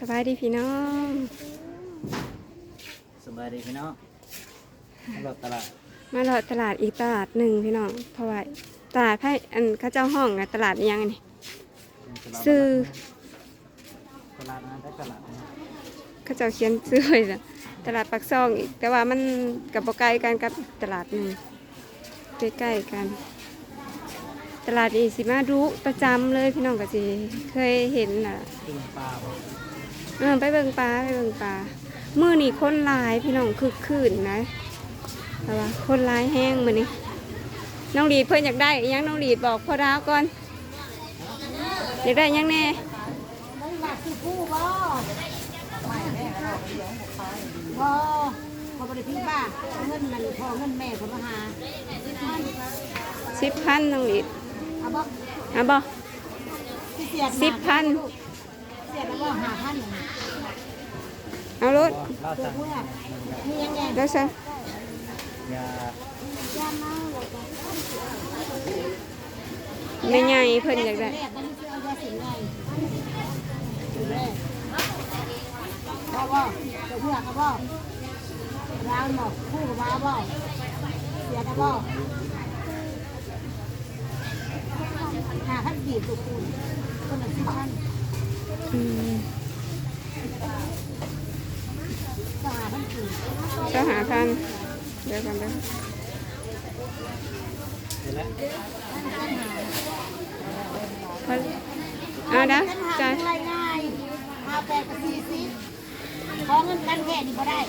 สบายดีพี่น้องสบายดีพี่น้องรถตลาดมาเลาะตลาดอีกตลาดหนึ่งพี่น้องเพราะว่าตลาดไพ่อันเข้าเจ้าห้องนะตลาดอิหยังอันนี่ซื้อตลาดนั้นได้ตลาดนะเข้าเจ้าเขียนซื้อไว้ละตลาดปักซองอีกแต่ว่ามันกับบ่ไกลกันกับตลาดหนึ่งใกล้ๆกัน ตลาดนี้สิมาดูประจำเลยพี่น้องก็สิเคยเห็นน่ะกินปลาบ่ เออไปเบิ่งปลาไปเบิ่งปลามื้อนี้คนหลายพี่น้องคึกคืนนะแต่ว่าคนหลายแห้งมื้อนี้น้องหลีดเพิ่นอยากได้อิหยังน้องหลีดบอกพ่อดาวก่อนอยากได้อิหยังแน่มันหลักคือผู้บ่บ่บ่บริพิบ้าเงินมันพอเงินแม่ผมมาหาสิบพันน้องหลีดเอาบ่เอาบ่ที่เสียดสิบพัน เสียดแล้วก็หาพันเอารถเล่าสั่งเมื่อมียังไงแล้วซะยาย่ามาแล้วก็แม่ใหญ่เพิ่นอยากได้แรกมันคือเอายาสิงไงสิงแรกบ่บ่เดี๋ยวเพื่อก็บ่ร้านบ่คู่กับมาบ่เสียดบ่หาพันกีบตุกคูณคนละสิบพัน เจ้าหาพันเดี๋ยวกันเดี๋ยวเพิ่นอาเด้อกันหาจ้ะอะไรง่ายหาแปดกับสี่สิบขอเงินกันแค่นี้ก็ได้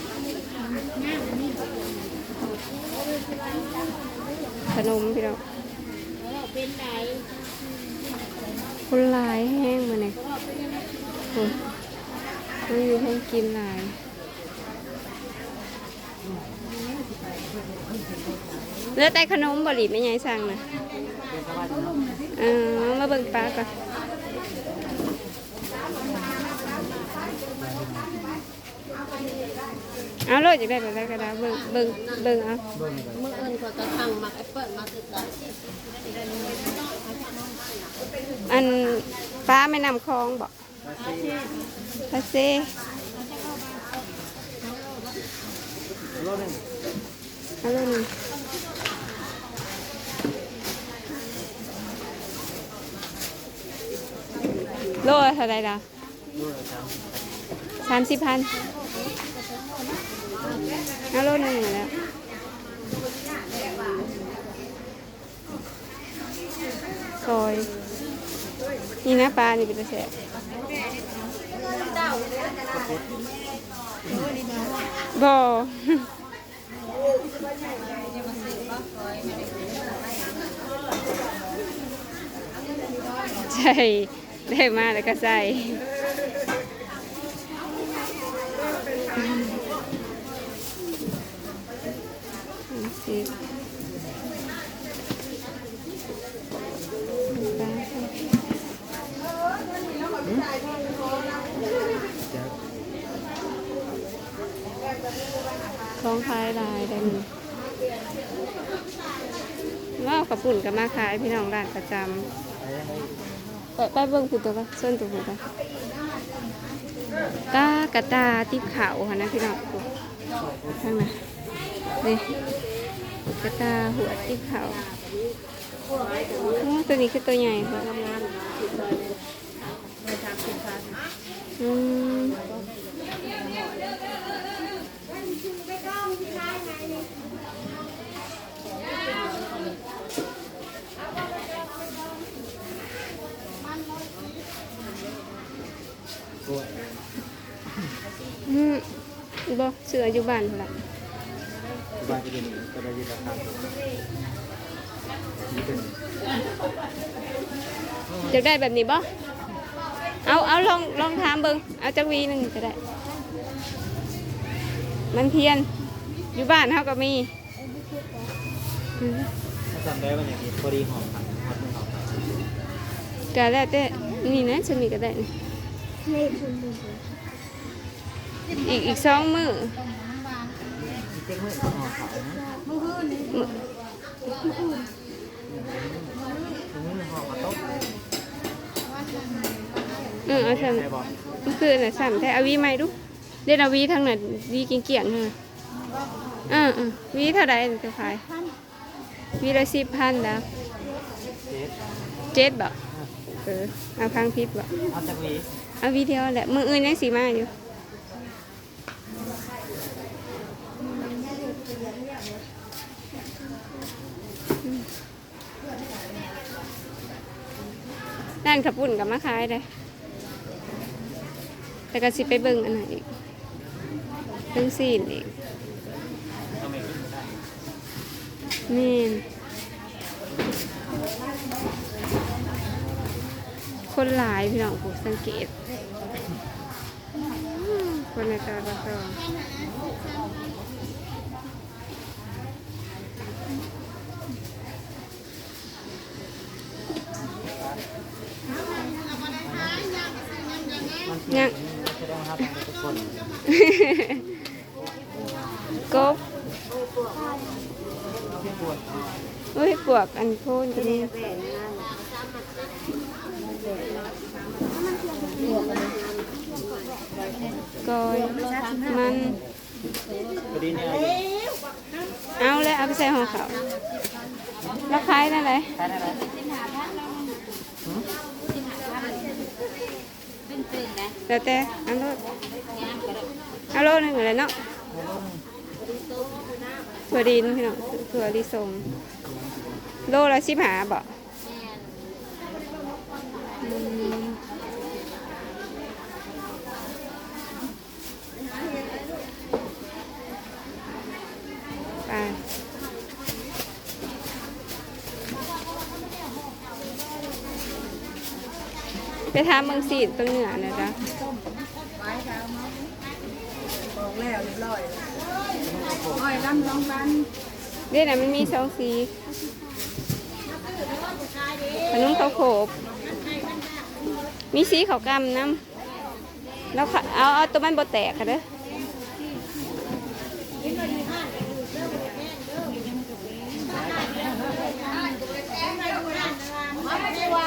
ขนมพี่เราเป็นไหน คนลายแห้งมาเนี้โอ้ยมันอยู่ให้กินหลาย เหลือแต่ขนมบริบไม่ใหญ่สั่งนะเป็นสบายดีเนาะเออมาเบิ่งปลาก่อน เอาโลยากได้แบบไรก็ได้เบิ่งเบิ่งเบิ่งเอาเบิ่งเมื่อเอิญก็จะทางมาแอปเปิลมาติดกันอันปลาไม่นำคลองบอกมาซีพาเซรถหนึ่งเอาโลนึงโลเท่าไรล่ะสามสิบพัน เอาโลหนึ่งแล้วซอย นี่นะปลา นี่เป็นตะแสบบอใช่ ได้มาแล้วก็ใส่บปลา เดี๋ยว ของขายลายได้หนึ่งว่าขับปุ่นกับมาขายพี่น้องร้านประจไปยังไงำไปไปเบิ่งผู้ตัวก็ส่วนตัวผู้ตัวตากระตาติบขาวค่ะนะพี่น้องข้างในนี่กระตาหัวติบขาวอ๋อตัวนี้คือตัวใหญ่ค่ะอืม กล้วย อืม บ่เสืออยู่บ้านพุ่นละสบายดีนี่ก็ได้ยินราคาถูกนี่เป็นอยากได้แบบนี้บ่เอาเอาลองลองถามเบิ่งเอาจักวีหนึงก็ได้ มันเพียน อยู่บ้านเฮาก็มีอืมถ้าจำได้ว่าอย่างนี้พอดีหอมครับหอมหอมครับก็แล้วแต่นี่นะฉันมีก็ได้นี่อีกอีกส องมือเจ๊งมือหอมขาวนะมื้อมือหอมกระต๊อบเออเอาฉันใช่บอกมันคือน่ะซ้ำแต่เอาวีใหม่ดูเล่นเอาวีทางน่ะวีเกี่ยงๆเท่านั้นเออเออวีเท่าใดจะขายวีละสิบพันแล้วเจ็ดเจ็ดบ่เออเอาพังพิษบ่เอาจากหวีเอาวีเดียวแหละมืออื่นยังสีมาอยู่ ด้านขับปุ่นกับมะขายเลยแต่ก็สิไปเบิ่งอันไหนอีกเบิ่งซีนอีกนี่คนหลายพี่น้องผมสังเกต คนในตลาดตอยังจะได้ครับทุกคนกบที่ปวดเฮ้ยปวกอันโคนกันนี่ กอยมันเอาเลยเอาไปใส่ห่อเขาแล้วขายนั่นเลยใช่ได้ไหมแล้วแต่เอาโลดเอาโลดหนึ่งเลยเนาะถั่วดินพี่น้องถั่วลิสงโลละสิบหาบอื ไปไปทำเมืองสีนตรงเหนือนะจ๊ะบอกแล้วเรียบร้อยร้อยลำสองพันเดี๋ยวนะมันมีสองสีขนมข้าวโขบมีสีขาวกำน้ำแล้วค่ะเอาเอาตัวมันบดแตกค่ะเด้อซื้อไว้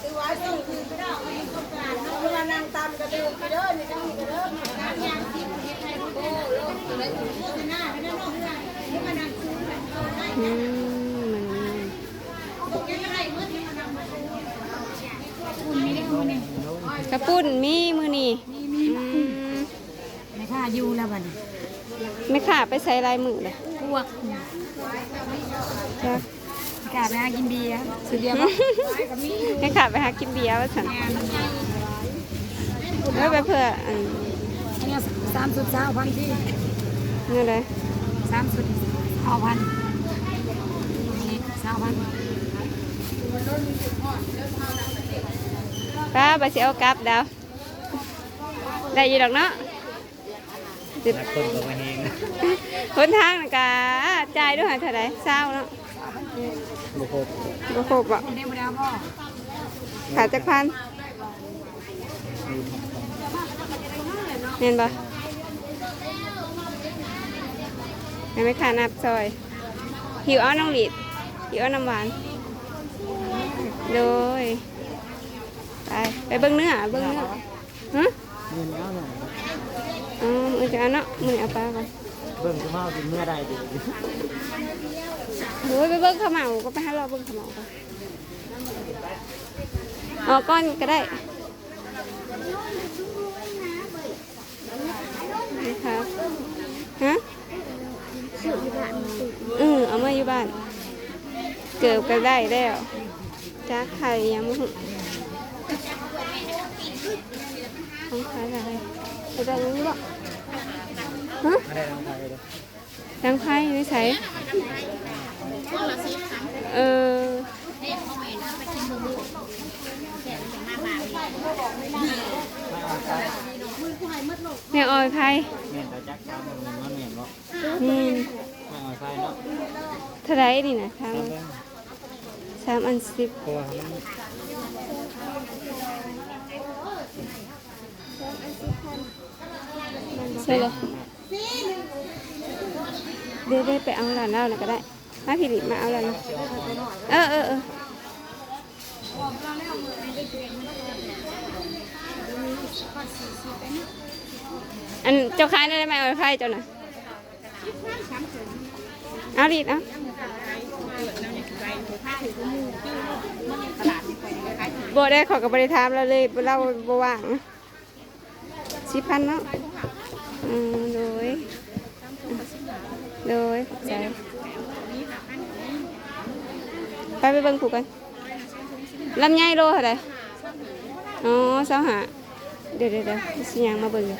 ซื้อไว้ต้องคือไปได้เวลานางตำกระเดินกระเดินนี่ต้ องมีกระเดินการยางที่ประเทศไทยโอ้โลกเลยโฆษณาไปนั่นนอกเรื่องนี่มันนั่งซื้อแบบอืมมันกระปุ่นมีมือนี่อืมไม่ค่าอยู่แล้วบัดนี้ไม่ขาไปใส่ลายมือเลยพวกจ้ะกาไปหากินเบียร์สุดเดียวบ่ไม่ขาไปหากินเบียร์ว่าสัน แล้วไปเพื่ออันอันนี้สามสุดสามพันที่นี่เลยสามสุดสามพันนี่สามพันป้าไปเสียกลับดาวได้อยีดอกเนาะจิบคนก็มาเฮงคนทางนะกะจ่ายด้วยหาเท่าไหร่เศร้าเนาะบุคคลบ่ครบอะขาดจักพัน เห็นปะยังไม่ขาดนับซอย หิวเอาน้องหลีดหิวเอาน้ำหวานโดยไปไปเบิ้งเนื้อเบิ้งเนื้อฮะเงินเอาหน่อยอ๋อมือจะเอาเนาะมือเอาปลาก่อนเบิ่งคือเมากินเมื่อใดดีโอ้ยไปเบิ้งขาวเหมาก็ไปให้เราเบิ้งขาวเหมาก่อนอ๋อก้อนก็ได้ นี่ครับ ฮะเออเอามาอยู่บ้าน เกิดก็ได้แล้วจ้าไข่ยังไม่ถึงของใครอะไรไปได้ยังบ่ฮะไม่ได้ทำไทยเลยดังไพ่ไม่ใช่เออ แม่ออยไพ่แม่ตาจักตามมันมันแม่นเนาะนี่แม่เอาไฟเนาะเท่าไรนี่นะทางสามอันสิบเพราะว่ามันใช่เลยเดี๋ยวได้ไปเอาหลานเล่าน่ะก็ได้ มาพี่ดิมาเอาหลานเออเออเออ อันเจ้าขายได้ไหมเอาขายเจ้าน่ะเอาดีดเอาบได้ขอกับบริทามแล้วเลยเราบว่างสิพันเนาะอืมโดยโดยใจไปไปเบิ่งผูกกันลำไยโลเท่าไหร่อ๋อเสาหา เดี๋ยวเดี๋ยวสิยังมาเบิ่งอยู่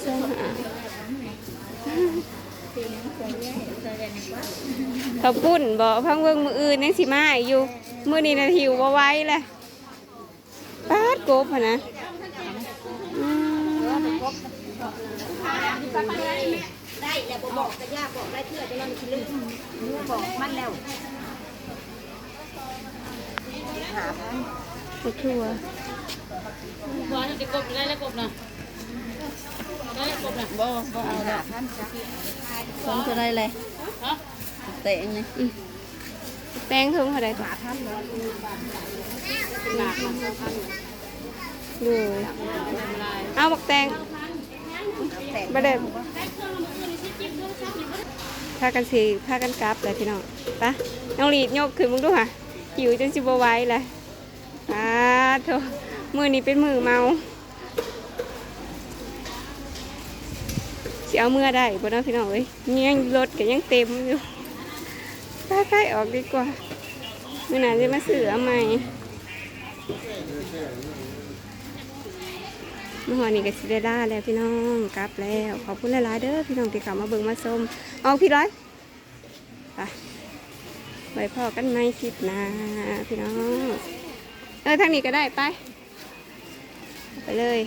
เสาหาเขาปุ้นบอกพังเบิ่งมืออื่นยังสิมาอยู่มือนี้นะหิวบ่ไว้เลยปาดกบนะได้แล้วบ่บอกกับย่าบอกได้เพื่อจะนอนคิดเรื่องบอกมันแล้วหาพันบ่ทั่ว บ่จะกบได้แล้วกบนะได้แล้วกบนะบ่บ่เอาละพันผมจะได้เลยฮะเตะนี่แตงถึงเท่าไหร่ก่อนพันแล้วดูเอาบักแตงแต่บ่ได้พากันสิพากันกลับเลยพี่น้องไปะน้องหลีดยกขึ้นมึงดูค่ะหิวจนสิบ่ไหว้เลยอ่าโถ มือนี้เป็นมือเมาสิเอาเมื่อได้บ่เนาะพี่น้องเอ้ยยังรถก็ยังเต็มอยู่ไปไปออกดีกว่ามื่อหนาจะมาซื้อใหม่เมื่อวานนี้ก็สิได้ล่าแล้วพี่น้องกลับแล้วขอบคุณหลายๆเด้อพี่น้องที่เข้ามาเบิ่งมาชมเอาพี่ร้อยไปไว้พอกันไหมคลิปหน้าพี่น้องเออทางนี้ก็ได้ไป ไปเลย